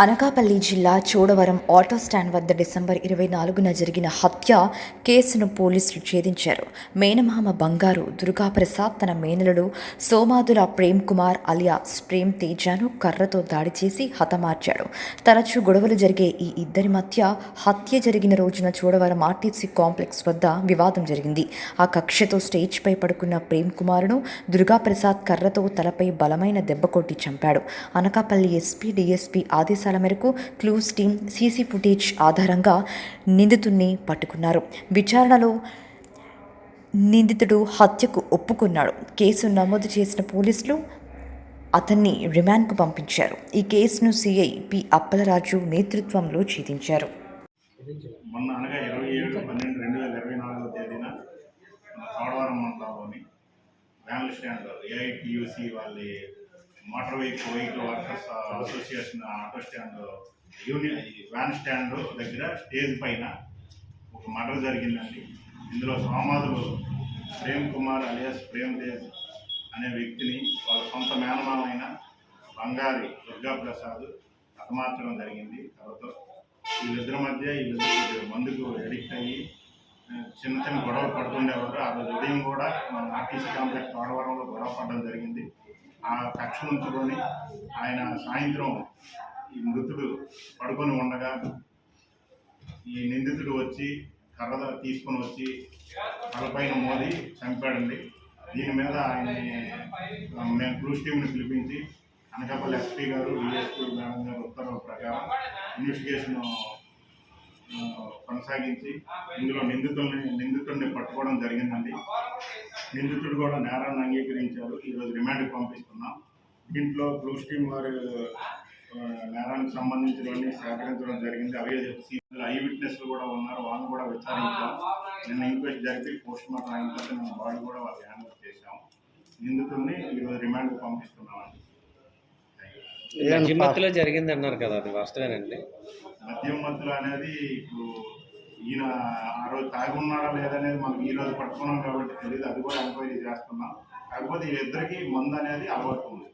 అనకాపల్లి జిల్లా Chodavaram auto stand వద్ద December ఇరవై నాలుగున జరిగిన హత్య కేసును పోలీసులు ఛేదించారు. మేనమామ బంగారు దుర్గాప్రసాద్ తన మేనలుడు సోమాదుల ప్రేమ్ కుమార్ అలియాస్ ప్రేమ్ తేజాను కర్రతో దాడి చేసి హతమార్చాడు. తరచూ గొడవలు జరిగే ఈ ఇద్దరి మధ్య హత్య జరిగిన రోజున చోడవరం ఆర్టీసీ కాంప్లెక్స్ వద్ద వివాదం జరిగింది. ఆ కక్షతో స్టేజ్పై పడుకున్న ప్రేమ్ కుమార్ను దుర్గాప్రసాద్ కర్రతో తలపై బలమైన దెబ్బ కొట్టి చంపాడు. అనకాపల్లి ఎస్పీ డిఎస్పీ ఆదేశాల ఆదేశాల మేరకు క్లూస్ టీం సీసీ ఫుటేజ్ ఆధారంగా నిందితుడిని పట్టుకున్నారు. విచారణలో నిందితుడు హత్యకు ఒప్పుకున్నాడు. కేసు నమోదు చేసిన పోలీసులు అతన్ని రిమాండ్కు పంపించారు. ఈ కేసును సిఐ పి అప్పలరాజు నేతృత్వంలో ఛేదించారు. మొన్న అనగా ఇరవై ఏడు పన్నెండు రెండు వేల ఇరవై నాలుగవ తేదీన మన చోడవరం మండలంలోని వ్యాన్ల స్టాండ్ ఏఐటియుసి వాళ్ళ motor vehicle vehicle workers association auto stand union van stand దగ్గర స్టేజ్ పైన ఒక మర్డర్ జరిగిందండి. ఇందులో సోమాదులు ప్రేమ్ కుమార్ అలియాస్ ప్రేమ్ దేవ్ అనే వ్యక్తిని వాళ్ళ సొంత మేనమామైన బంగారి దుర్గా ప్రసాద్ హతమార్చడం జరిగింది. తర్వాత వీళ్ళిద్దరి మధ్య వీళ్ళిద్దరు మందుకు అడిక్ట్ అయ్యి చిన్న చిన్న గొడవలు పడుతుండేవారు ఆ రోజు ఉదయం కూడా మన ఆర్టీసీ కాంప్లెక్స్ ఆడవరంలో గొడవ పడడం జరిగింది. ఆ కక్ష ఉంచుకొని ఆయన సాయంత్రం ఈ మృతుడు పడుకొని ఉండగా ఈ నిందితుడు వచ్చి కర్ర తీసుకొని వచ్చి తలపైన మోది చంపాడండి. దీని మీద ఆయన్ని మేము క్రూస్ టీంని పిలిపించి Anakapalli SP garu DSP madam garu ఉత్తర్వుల ప్రకారం ఇన్వెస్టిగేషన్ కొనసాగించి ఇందులో నిందితుల్ని నిందితుడిని పట్టుకోవడం జరిగిందండి. నిందితుడు కూడా నేరాన్ని అంగీకరించారు. ఈరోజు రిమాండ్కి పంపిస్తున్నాం. దీంట్లో బ్లూ స్టీమ్ వారు నేరానికి సంబంధించినవన్నీ సేకరించడం జరిగింది. అవే ఐ విట్నెస్లు కూడా ఉన్నారు. వాళ్ళు కూడా విచారించాం. నిన్న ఇంక్వెస్ట్ జరిపి పోస్ట్ మార్టం అయిన తర్వాత మేము వాళ్ళు కూడా వాళ్ళు హ్యాండ్ చేశాము చేశాం నిందితుడిని ఈరోజు రిమాండ్కి పంపిస్తున్నామండి. మధ్యమధ్యలో జరిగింది అన్నారు కదా అది వాస్తవేనండి. మద్యం మత్తులు అనేది ఇప్పుడు ఈయన ఆ రోజు తాగి ఉన్నారా లేదనేది మనకి ఈ రోజు పట్టుకున్నాం కాబట్టి తెలియదు అది కూడా ఎంక్వైరీ చేస్తున్నాం. కాకపోతే వీళ్ళిద్దరికి మందు అనేది అలవాటు ఉంది.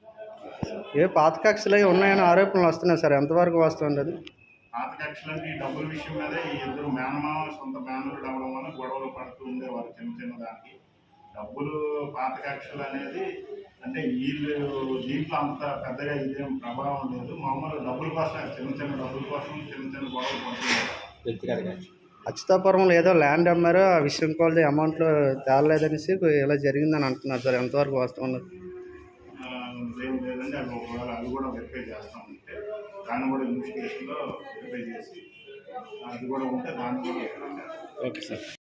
ఏ పాత కక్షలు అవి ఉన్నాయని ఆరోపణలు వస్తున్నాయి సార్? ఎంతవరకు వస్తుంది అది? పాత కక్షలకి ఈ డబ్బుల విషయం మీదే ఈ ఇద్దరు మేనమామ సొంత మేనరుడు అవడం వల్ల గొడవలు పడుతూ ఉండేవారు చిన్న చిన్న దానికి. డబ్బులు పాత కక్షలు అనేది అంటే వీళ్ళు దీంట్లో అంత పెద్దగా ఇదేం ప్రభావం లేదు. మామూలు డబ్బుల కోసం చిన్న చిన్న డబ్బుల కోసం చిన్న చిన్న గొడవలు పడుతున్నారు అచ్యుతాపురంలో ఏదో ల్యాండ్ అమ్మారో ఆ విషయం కొలది అమౌంట్లో తేలలేదనేసి ఇలా జరిగిందని అంటున్నారు సార్. ఎంతవరకు వాస్తవం ఏం లేదండి. అవి ఒకవేళ అవి కూడా వెరిఫై చేస్తాం ఉంటే దాన్ని కూడా ఇన్వెస్టిగేషన్లో వెరిఫై చేసి అది కూడా ఉంటే దాన్ని కూడా ఓకే సార్.